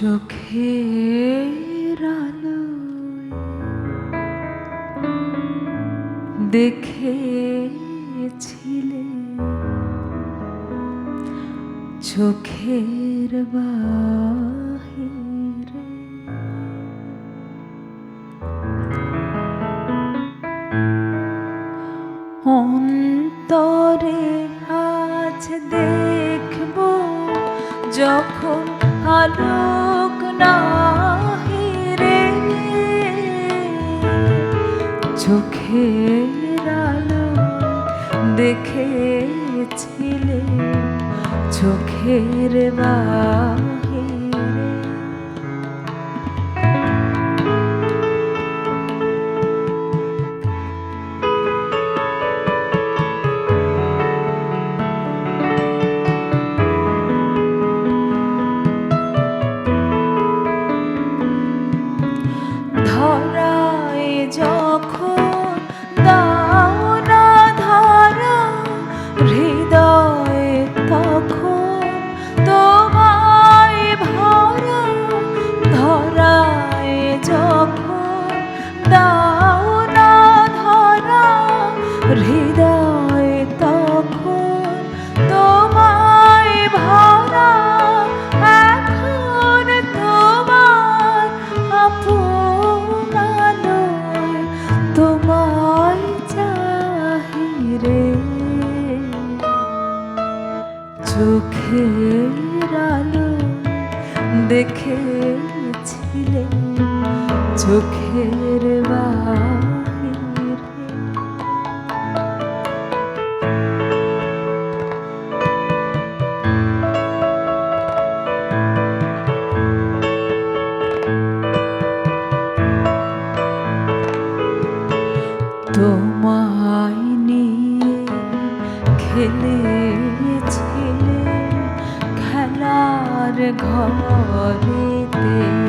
চোখের আলোয় দেখেছিলে চোখের বাহিরে। অন্তরে আজ দেখব যখন আলোক নাহিরে চোখের আলো দেখেছিলে চোখের বাহিরে হৃদয়ে তখন তোমায় ভরা তোমায় দেখেছিলে চোখের বাহিরে খেলেছিলে খেলার ঘরেতে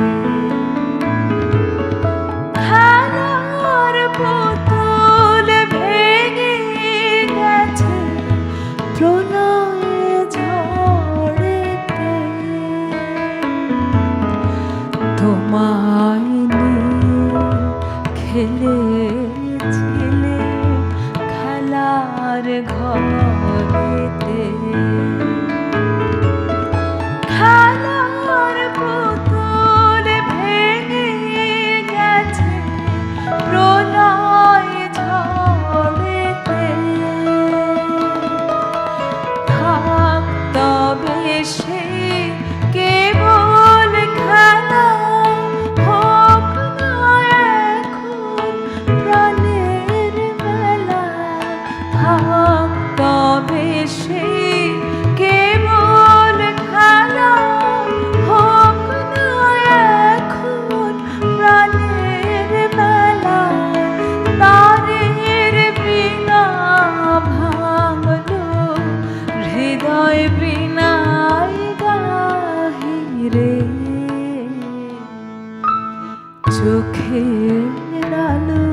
চোখের আলো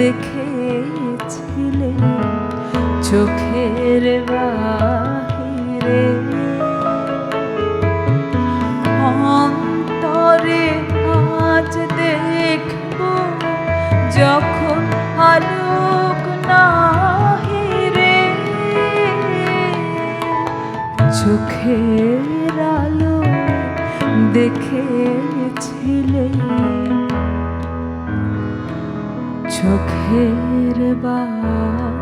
দেখেছিলে চোখের বাহিরে। অন্তরে আজ দেখব যখন আলোক নাহিরে। চোখের আলো দেখেছিলে çok her